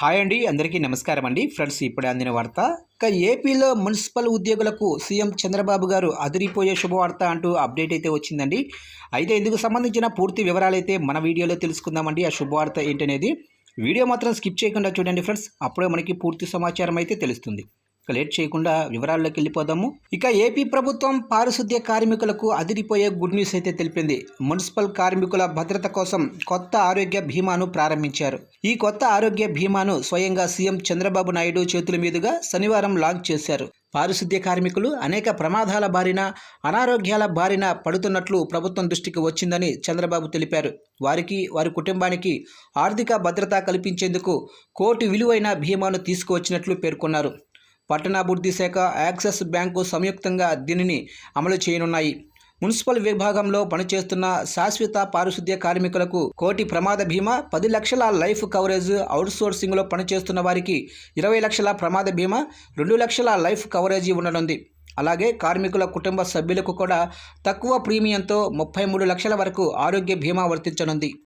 Hi అండి అందరికీ నమస్కారం అండి. ఫ్రెండ్స్ ఇప్పుడే అందిన వార్త ఇక ఏపీలో మున్సిపల్ ఉద్యోగులకు సీఎం చంద్రబాబు గారు అదిరిపోయే శుభవార్త అంటూ అప్డేట్ అయితే వచ్చిందండి. అయితే ఇందుకు సంబంధించిన పూర్తి వివరాలు అయితే మన వీడియోలో తెలుసుకుందామండి. ఆ శుభవార్త ఏంటనేది వీడియో మాత్రం స్కిప్ చేయకుండా చూడండి ఫ్రెండ్స్. అప్పుడే మనకి పూర్తి సమాచారం అయితే తెలుస్తుంది. లేట్ చేయకుండా వివరాల్లోకి వెళ్ళిపోదాము. ఇక ఏపీ ప్రభుత్వం పారిశుద్ధ్య కార్మికులకు అదిరిపోయే గుడ్ న్యూస్ అయితే తెలిపింది. మున్సిపల్ కార్మికుల భద్రత కోసం కొత్త ఆరోగ్య బీమాను ప్రారంభించారు. ఈ కొత్త ఆరోగ్య బీమాను స్వయంగా సీఎం చంద్రబాబు నాయుడు చేతుల మీదుగా శనివారం లాంచ్ చేశారు. పారిశుద్ధ్య కార్మికులు అనేక ప్రమాదాల బారిన అనారోగ్యాల బారిన పడుతున్నట్లు ప్రభుత్వం దృష్టికి వచ్చిందని చంద్రబాబు తెలిపారు. వారికి వారి కుటుంబానికి ఆర్థిక భద్రత కల్పించేందుకు కోటి విలువైన బీమాను తీసుకువచ్చినట్లు పేర్కొన్నారు. పట్టణాభివృద్ధి శాఖ యాక్సిస్ బ్యాంకు సంయుక్తంగా దీనిని అమలు చేయనున్నాయి. మున్సిపల్ విభాగంలో పనిచేస్తున్న శాశ్వత పారిశుద్ధ్య కార్మికులకు కోటి ప్రమాద బీమా పది లక్షల లైఫ్ కవరేజ్ అవుట్సోర్సింగ్లో పనిచేస్తున్న వారికి ఇరవై లక్షల ప్రమాద బీమా రెండు లక్షల లైఫ్ కవరేజీ ఉండనుంది. అలాగే కార్మికుల కుటుంబ సభ్యులకు కూడా తక్కువ ప్రీమియంతో ముప్పై మూడు లక్షల వరకు ఆరోగ్య బీమా వర్తించనుంది.